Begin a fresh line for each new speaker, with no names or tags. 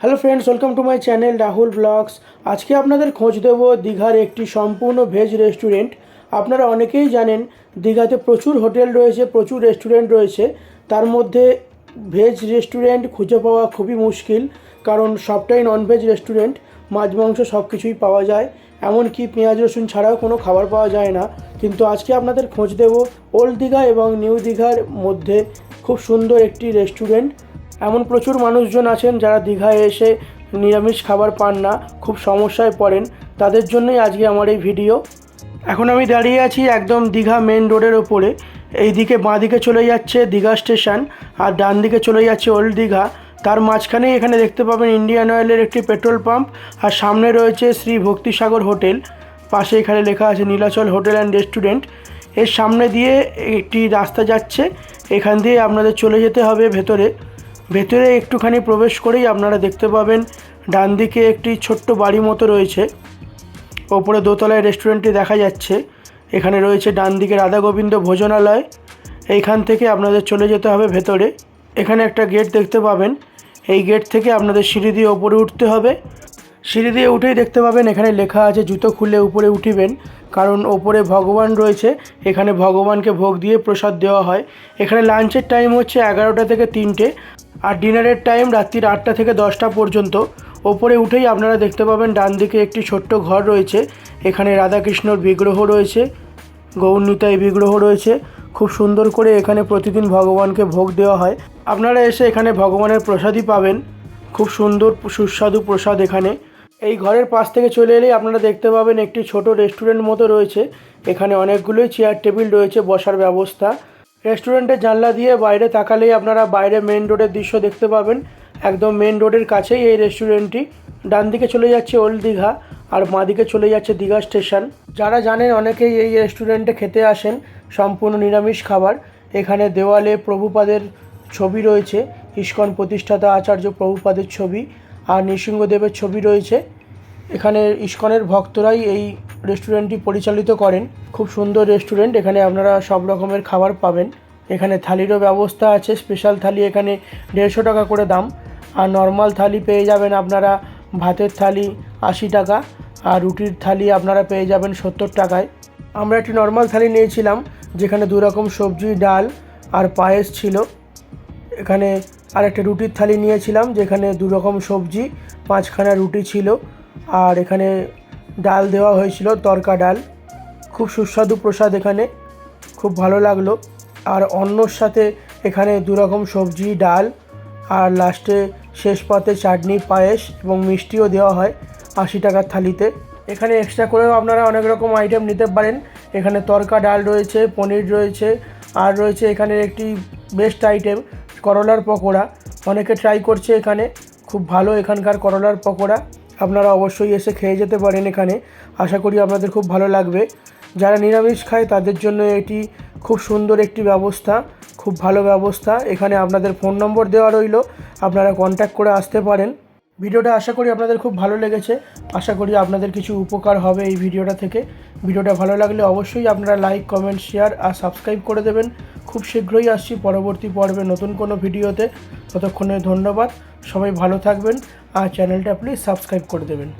Hello friends welcome to my channel Rahul blogs আজকে আপনাদের খোঁজ দেব দীঘার একটি সম্পূর্ণ ভেজ রেস্টুরেন্ট আপনারা অনেকেই জানেন, দীঘাতে প্রচুর হোটেল রয়েছে, প্রচুর রেস্টুরেন্ট রয়েছে। তার মধ্যে ভেজ রেস্টুরেন্ট খুঁজে পাওয়া খুবই মুশকিল, কারণ সবটাই ননভেজ রেস্টুরেন্ট মাছ, মাংস সব কিছুই পাওয়া যায়। এমনকি পেঁয়াজ, রসুন ছাড়াও কোনো খাবার পাওয়া যায় না। কিন্তু আজকে আপনাদের খোঁজ দেব ওল্ড দীঘা এবং নিউ দীঘার মধ্যে খুব সুন্দর একটি রেস্টুরেন্ট এমন প্রচুর মানুষজন আছেন যারা দীঘায় এসে নিরামিষ খাবার পান না, খুব সমস্যায় পড়েন। তাদের জন্যই আজকে আমার এই ভিডিও। এখন আমি দাঁড়িয়ে আছি একদম দীঘা মেন রোডের ওপরে। এই দিকে বাঁ দিকে চলে যাচ্ছে দীঘা স্টেশন আর ডান দিকে চলে যাচ্ছে ওল্ড দীঘা। তার মাঝখানেই এখানে দেখতে পাবেন ইন্ডিয়ান অয়েলের একটি পেট্রোল পাম্প আর সামনে রয়েছে শ্রী ভক্তিসাগর হোটেল। পাশে এখানে লেখা আছে নীলাচল হোটেল অ্যান্ড রেস্টুরেন্ট। এর সামনে দিয়ে একটি রাস্তা যাচ্ছে। এখান দিয়ে আপনাদের চলে যেতে হবে ভেতরে। ভেতরে একটুখানি প্রবেশ করেই আপনারা দেখতে পাবেন ডান দিকে একটি ছোট্ট বাড়ি মতো রয়েছে। ওপরে দোতলায় রেস্টুরেন্টটি দেখা যাচ্ছে। এখানে রয়েছে ডান দিকে রাধা গোবিন্দ ভোজনালয়। এইখান থেকে আপনাদের চলে যেতে হবে ভেতরে। এখানে একটা গেট দেখতে পাবেন। এই গেট থেকে আপনাদের সিঁড়ি দিয়ে ওপরে উঠতে হবে। সিঁড়ি দিয়ে উঠেই দেখতে পাবেন এখানে লেখা আছে, জুতো খুলে উপরে উঠিবেন। কারণ ওপরে ভগবান রয়েছে, এখানে ভগবানকে ভোগ দিয়ে প্রসাদ দেওয়া হয়। এখানে লাঞ্চের টাইম হচ্ছে এগারোটা থেকে তিনটে আর ডিনারের টাইম রাত্রির আটটা থেকে দশটা পর্যন্ত। ওপরে উঠেই আপনারা দেখতে পাবেন ডান দিকে একটি ছোট্ট ঘর রয়েছে, এখানে রাধাকৃষ্ণর বিগ্রহ রয়েছে গৌরনীতায় বিগ্রহ রয়েছে। খুব সুন্দর করে এখানে প্রতিদিন ভগবানকে ভোগ দেওয়া হয়। আপনারা এসে এখানে ভগবানের প্রসাদই পাবেন। খুব সুন্দর, সুস্বাদু প্রসাদ এখানে। এই ঘরের পাশ থেকে চলে এলেই আপনারা দেখতে পাবেন একটি ছোট রেস্টুরেন্ট মতো রয়েছে। এখানে অনেকগুলোই চেয়ার টেবিল রয়েছে, বসার ব্যবস্থা। রেস্টুরেন্টের জানলা দিয়ে বাইরে তাকালেই আপনারা বাইরে মেন রোডের দৃশ্য দেখতে পাবেন। একদম মেন রোডের কাছেই এই রেস্টুরেন্টটি। ডান দিকে চলে যাচ্ছে ওল্ড দীঘা আর বাঁ দিকে চলে যাচ্ছে দীঘা স্টেশন যারা জানেন অনেকেই এই রেস্টুরেন্টে খেতে আসেন সম্পূর্ণ নিরামিষ খাবার। এখানে দেওয়ালে প্রভুপাদের ছবি রয়েছে, ইস্কন প্রতিষ্ঠাতা আচার্য প্রভুপাদের ছবি। আর নৃসিংহদেবের ছবি রয়েছে। এখানে ইস্কনের ভক্তরাই এই রেস্টুরেন্টটি পরিচালিত করেন। খুব সুন্দর রেস্টুরেন্ট এখানে আপনারা সব রকমের খাবার পাবেন। এখানে থালিরও ব্যবস্থা আছে স্পেশাল থালি এখানে দেড়শো টাকা করে দাম। আর নর্মাল থালি পেয়ে যাবেন আপনারা ভাতের থালি আশি টাকা, আর রুটির থালি আপনারা পেয়ে যাবেন সত্তর টাকায়। আমরা একটি নর্মাল থালি নিয়েছিলাম, যেখানে দু রকম সবজি, ডাল আর পায়েস ছিল। এখানে আর একটা রুটির থালি নিয়েছিলাম, যেখানে দু রকম সবজি, পাঁচখানা রুটি ছিল, আর এখানে ডাল দেওয়া হয়েছিল, তরকা ডাল। খুব সুস্বাদু প্রসাদ এখানে, খুব ভালো লাগল। আর অন্যর সাথে এখানে দু রকম সবজি, ডাল, আর লাস্টে শেষ পাতে চাটনি, পায়েস এবং মিষ্টিও দেওয়া হয় আশি টাকার থালিতে। এখানে এক্সট্রা করেও আপনারা অনেক রকম আইটেম নিতে পারেন। এখানে তরকা, ডাল রয়েছে, পনির রয়েছে, আর রয়েছে এখানে একটি বেস্ট আইটেম করলার পকোড়া। অনেকে ট্রাই করছে এখানে। খুব ভালো এখানকার করলার পকোড়া। আপনারা অবশ্যই এসে খেয়ে যেতে পারেন এখানে। আশা করি আপনাদের খুব ভালো লাগবে। যারা নিরামিষ খায়, তাদের জন্য এটি খুব সুন্দর একটি ব্যবস্থা, খুব ভালো ব্যবস্থা। এখানে আপনাদের ফোন নম্বর দেওয়া রইল। আপনারা কন্ট্যাক্ট করে আসতে পারেন। ভিডিওটা আশা করি আপনাদের খুব ভালো লেগেছে। আশা করি আপনাদের কিছু উপকার হবে এই ভিডিওটা থেকে। ভিডিওটা ভালো লাগলে অবশ্যই আপনারা লাইক কমেন্ট শেয়ার আর সাবস্ক্রাইব করে দেবেন। খুব শীঘ্রই আসছি পরবর্তী পর্বে নতুন কোনো ভিডিওতে। ততক্ষণে ধন্যবাদ। সবাই ভালো থাকবেন। আর চ্যানেলটা প্লিজ সাবস্ক্রাইব করে দেবেন।